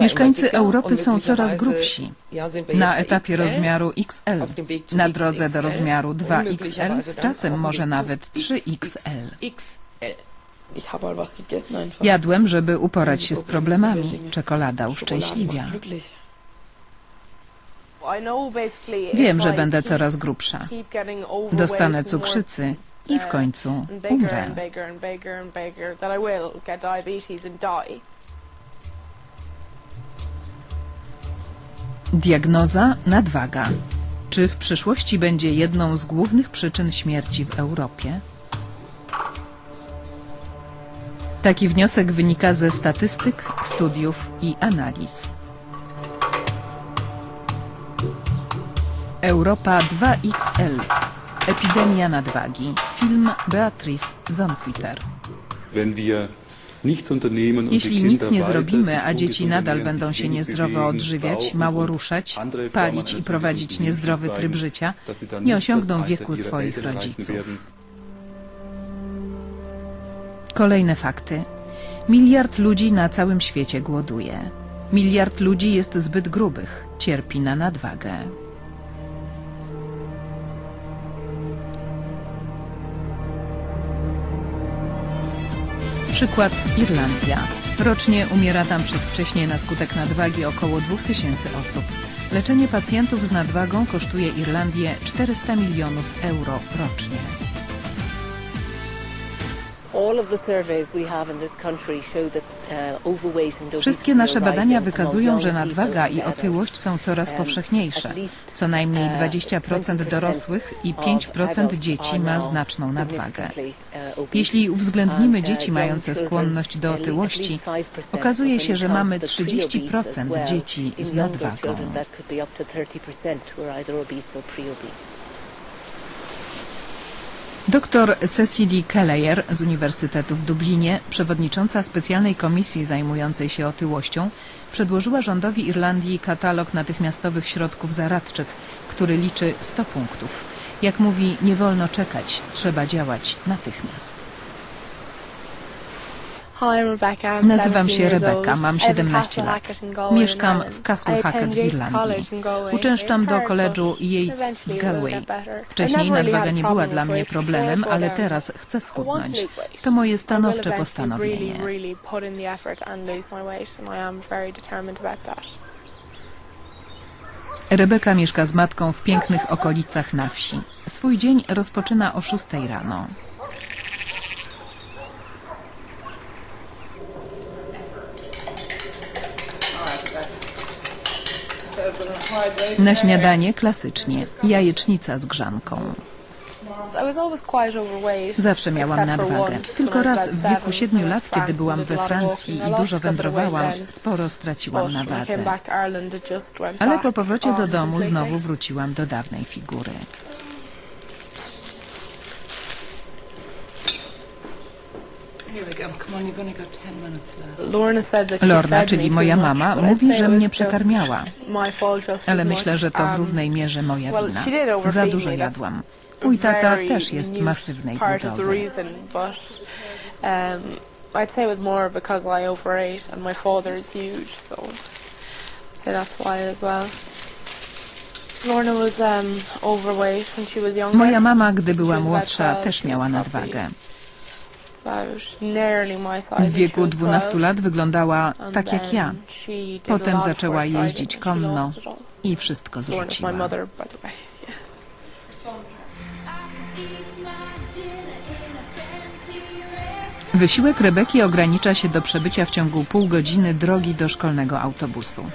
Mieszkańcy Europy są coraz grubsi. Na etapie rozmiaru XL, na drodze do rozmiaru 2XL, möglicherweise z czasem może nawet 3XL. XL. Ich habe mal was gegessen einfach. Jadłem, żeby uporać się z problemami. Czekolada uszczęśliwia. Wiem, że będę coraz grubsza. Dostanę cukrzycy i w końcu umrę. Diagnoza nadwaga. Czy w przyszłości będzie jedną z głównych przyczyn śmierci w Europie? Taki wniosek wynika ze statystyk, studiów i analiz. Europa 2XL. Epidemia nadwagi. Film Beatrice und Jeśli nic nie zrobimy, a dzieci ungesund nadal będą się niezdrowo odżywiać, mało ruszać, palić i prowadzić niezdrowy tryb życia, nie osiągną wieku swoich rodziców. Kolejne fakty. Miliard ludzi na całym świecie głoduje. Miliard ludzi jest zbyt grubych, cierpi na nadwagę. Przykład Irlandia. Rocznie umiera tam przedwcześnie na skutek nadwagi około 2000 osób. Leczenie pacjentów z nadwagą kosztuje Irlandię 400 milionów euro rocznie. Wszystkie nasze badania wykazują, że nadwaga i otyłość są coraz Um, powszechniejsze. Co najmniej uh, 20% 20% dorosłych i of 5% adults dzieci ma znaczną nadwagę. uh. Jeśli uwzględnimy uh, dzieci mające skłonność do otyłości, 5% okazuje się, że mamy count the pre-obese 30% as well. dzieci z nadwagą. Dr Cecily Kelleyer z Uniwersytetu w Dublinie, przewodnicząca specjalnej komisji zajmującej się otyłością, przedłożyła rządowi Irlandii katalog natychmiastowych środków zaradczych, który liczy 100 punktów. Jak mówi, nie wolno czekać, trzeba działać natychmiast. Nazywam się Rebecca, mam 17 lat. Mieszkam w Castle Hackett w Irlandii. Uczęszczam do koledżu Yates w Galway. Wcześniej nadwaga nie była dla mnie problemem, ale teraz chcę schudnąć. To moje stanowcze postanowienie. Rebeka mieszka z matką w pięknych okolicach na wsi. Swój dzień rozpoczyna o 6 rano. Na śniadanie klasycznie jajecznica z grzanką. Zawsze miałam nadwagę. Tylko raz w wieku 7 lat, kiedy byłam we Francji i dużo wędrowałam, sporo straciłam na wadze. Ale po powrocie do domu znowu wróciłam do dawnej figury. Lorna, czyli moja mama, mówi, że mnie przekarmiała. Ale myślę, że to w równej mierze moja wina. Za dużo jadłam. Mój tata też jest masywnej budowy. I'd say it was more because I overate and my father is huge, so I'd say that's why as well. Lorna was um, overweight when she was younger. Moja mama, gdy była młodsza, 12, też miała nadwagę. W wieku when she was 12 12. lat wyglądała tak jak ja Potem zaczęła jeździć konno i wszystko zrzuciła. Wysiłek Rebeki ogranicza się do przebycia w ciągu pół godziny drogi do szkolnego autobusu.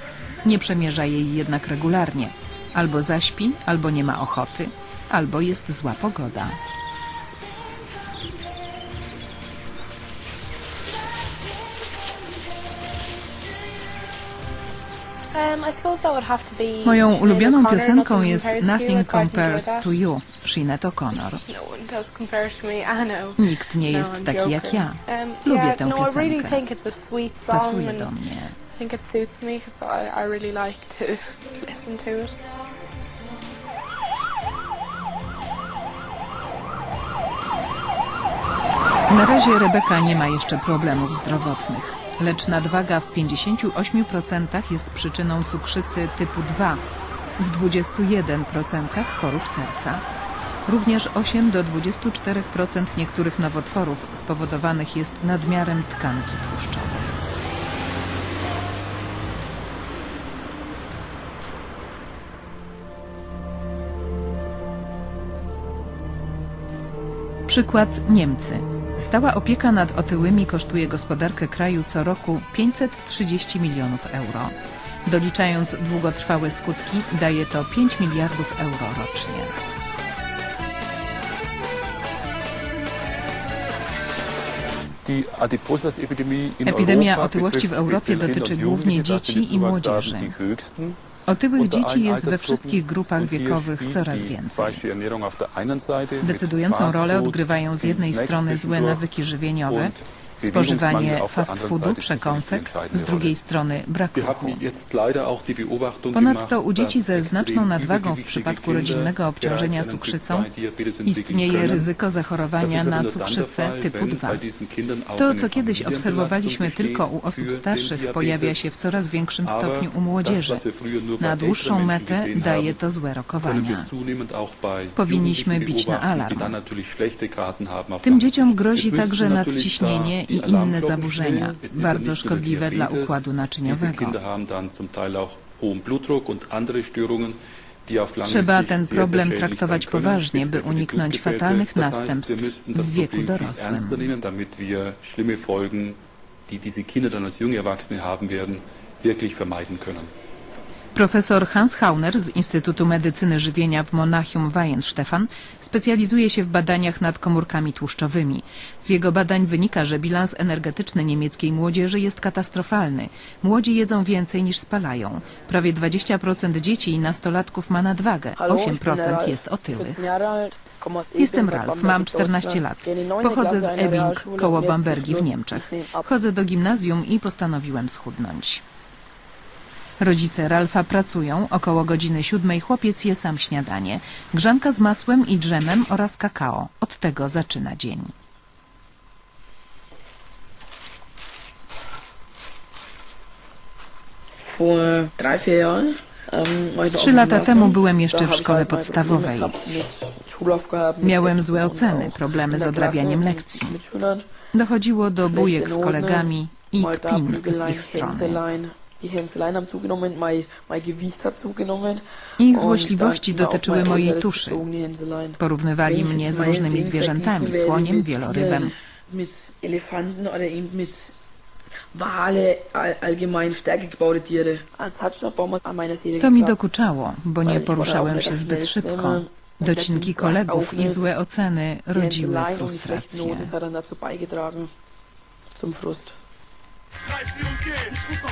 Nie przemierza jej jednak regularnie. Albo zaśpi, albo nie ma ochoty, albo jest zła pogoda. Moją Sinead ulubioną piosenką jest Nothing Compares to. You, Sinead O'Connor. No. Nikt nie No, jest taki jak ja. Um, Lubię tę no, piosenkę. Pasuje do mnie. Na razie Rebeka nie ma jeszcze problemów zdrowotnych, lecz nadwaga w 58% jest przyczyną cukrzycy typu 2, w 21% chorób serca. Również 8 do 24% niektórych nowotworów spowodowanych jest nadmiarem tkanki tłuszczowej. Przykład Niemcy. Stała opieka nad otyłymi kosztuje gospodarkę kraju co roku 530 milionów euro. Doliczając długotrwałe skutki, daje to 5 miliardów euro rocznie. Epidemia otyłości w Europie dotyczy głównie dzieci i młodzieży. Otyłych dzieci jest we wszystkich grupach wiekowych coraz więcej. Decydującą rolę odgrywają z jednej strony złe nawyki żywieniowe, spożywanie fast foodu, przekąsek, z drugiej strony brak ruchu. Ponadto u dzieci ze znaczną nadwagą w przypadku rodzinnego obciążenia cukrzycą Typ 2 Diabetes entwickeln istnieje ryzyko zachorowania na cukrzycę typu wenn 2. bei diesen Kindern auch To, co kiedyś obserwowaliśmy tylko u osób starszych, pojawia się w coraz większym stopniu u młodzieży. Na dłuższą metę daje to złe rokowania. Powinniśmy bić na alarm. Tym dzieciom grozi także nadciśnienie i inne zaburzenia, bardzo szkodliwe dla układu naczyniowego. Trzeba ten problem traktować poważnie, by uniknąć fatalnych następstw w wieku dorosłym. die diese Kinder dann als junge Erwachsene haben werden, wirklich vermeiden können. Profesor Hans Hauner z Instytutu Medycyny Żywienia w Monachium Weihenstephan specjalizuje się w badaniach nad komórkami tłuszczowymi. Z jego badań wynika, że bilans energetyczny niemieckiej młodzieży jest katastrofalny. Młodzi jedzą więcej niż spalają. Prawie 20% dzieci i nastolatków ma nadwagę, Hallo, ich bin der 8% Ralf, jest otyłych. 14 Jahre alt, komme aus Jestem Ralf, mam Bamberg, 14 lat. Pochodzę z Ebbing, koło Bambergi w. Niemczech. Chodzę do gimnazjum i postanowiłem schudnąć. Rodzice Ralfa pracują, około godziny siódmej chłopiec je sam śniadanie. Grzanka z masłem i drzemem oraz kakao. Od tego zaczyna dzień. Ähm, Trzy lata temu byłem jeszcze w szkole podstawowej. Miałem złe oceny, problemy z odrabianiem lekcji. Dochodziło do bujek z kolegami i kpin z ich strony. Die Hänseleien haben zugenommen, mein, mein Gewicht hat zugenommen. Ich złośliwości dotyczyły mojej tuszy. Porównywali mnie z różnymi zwierzętami, słoniem, wielorybem. Mit Elefanten oder eben mit Wale, all, allgemein stärker gebaute Tiere. To mi dokuczało, bo nie poruszałem się zbyt szybko. Docinki kolegów i złe oceny rodziły frustrację. Zum Frust. Und.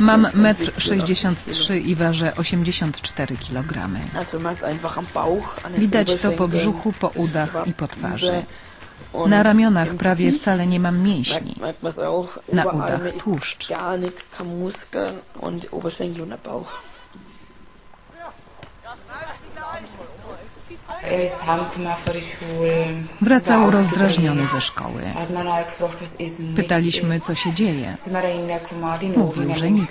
Mam und 1,63 m i ważę 84 kg. Widać to po brzuchu, po udach i po twarzy. Na ramionach prawie wcale nie mam mięśni. Na udach tłuszcz. Wracał rozdrażniony ze szkoły. Pytaliśmy, co się dzieje. Mówił, że nic.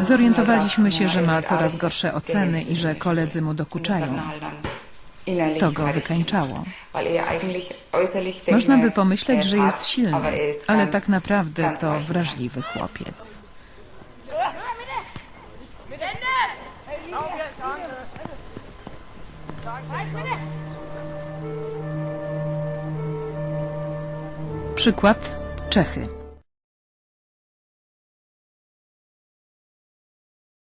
Zorientowaliśmy się, że ma coraz gorsze oceny i że koledzy mu dokuczają. To go wykańczało. Można by pomyśleć, że jest silny, ale tak naprawdę to wrażliwy chłopiec. Przykład Czechy.